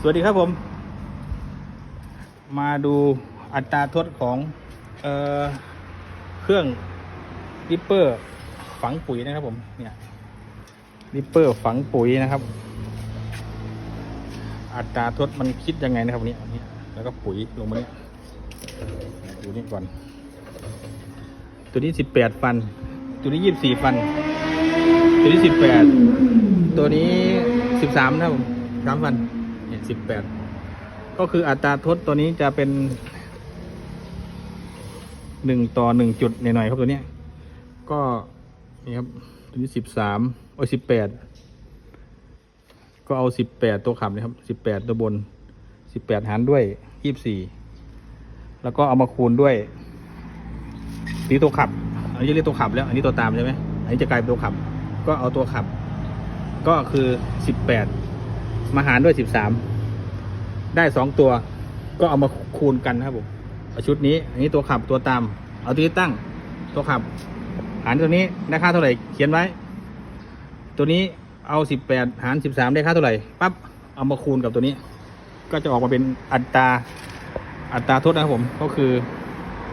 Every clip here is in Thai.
สวัสดีครับผม มาดูอัตราทดของเออเครื่องริปเปอร์ฝังปุ๋ยนะครับผมเนี่ยริปเปอร์ฝังปุ๋ยนะครับ อัตราทดมันคิดยังไงนะครับเนี่ยอันนี้แล้วก็ปุ๋ยลงมาเนี่ยดูนี่ก่อน ตัวนี้สิบแปดฟัน ตัวนี้ยี่สิบสี่ฟัน ตัวนี้สิบแปดตัวนี้สิบสามนะครับผมสามฟัน เนี่ยสิบแปดก็คืออัตราทดตัวนี้จะเป็นหนึ่งต่อหนึ่งจุดหน่อยๆครับตัวเนี้ย ก็นี่ครับตัวนี้สิบสามโอ้สิบแปดก็เอาสิบแปดตัวขับนะครับสิบแปดตัวบนสิบแปดหารด้วยยี่สิบสี่แล้วก็เอามาคูณด้วยนี่ตัวขับ อันนี้เรียกตัวขับแล้ว อันนี้ตัวตามใช่ไหมอันนี้จะกลายเป็นตัวขับ ก็เอาตัวขับ ก็คือสิบแปด มาหารด้วยสิบสามได้สองตัว ก็เอามาคูณกันนะครับผมเอาชุดนี้ อันนี้ตัวขับตัวตาม เอาตัวนี้ตั้งตัวขับ หารตัวนี้ได้ค่าเท่าไหร่เขียนไว้ ตัวนี้เอาสิบแปดหารสิบสามได้ค่าเท่าไหร่ปั๊บเอามาคูณกับตัวนี้ ก็จะออกมาเป็นอัตราอัตราทษนะครับผมก็คือ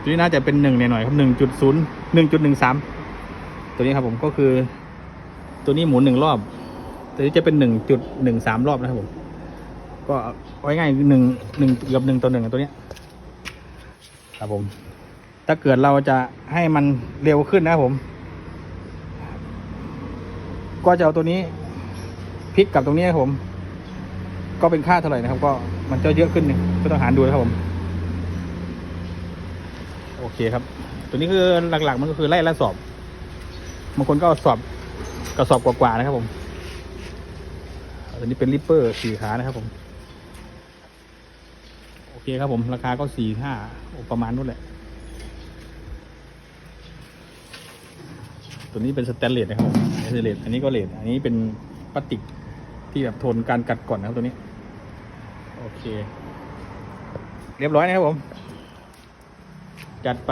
ตัวนี้น่าจะเป็นหนึ่งหน่อยครับหนึ่งจุดศูนย์หนึ่งจุดหนึ่งสามตัวนี้ครับผมก็คือ ตัวนี้หมุนหนึ่งรอบ ตัวนี้จะเป็นหนึ่งจุดหนึ่งสามรอบนะครับผม ก็เอาง่ายหนึ่งหนึ่งเกือบหนึ่งต่อหนึ่งตัวเนี้ยครับผม ถ้าเกิดเราจะให้มันเร็วขึ้นนะครับผม ก็จะเอาตัวนี้พลิกกับตรงนี้ครับผม ก็เป็นค่าเท่าไหร่นะครับ ก็มันจะเยอะขึ้นหนึ่งก็ต้องหารดูนะครับผม โอเคครับ ตัวนี้คือหลักๆ มันก็คือไล่ละสอบบางคนก็สอบกระสอบกว่าๆนะครับผม ตัวนี้เป็นริปเปอร์สี่ขานะครับผม โอเคครับผม ราคาก็สี่ห้าประมาณนู้นแหละ ตัวนี้เป็นสแตนเลสนะครับสแตนเลสอันนี้ก็เลสอันนี้เป็นพลาสติกที่แบบทนการกัดก่อนนะครับตัวนี้ โอเค เรียบร้อยนะครับผม จัดไป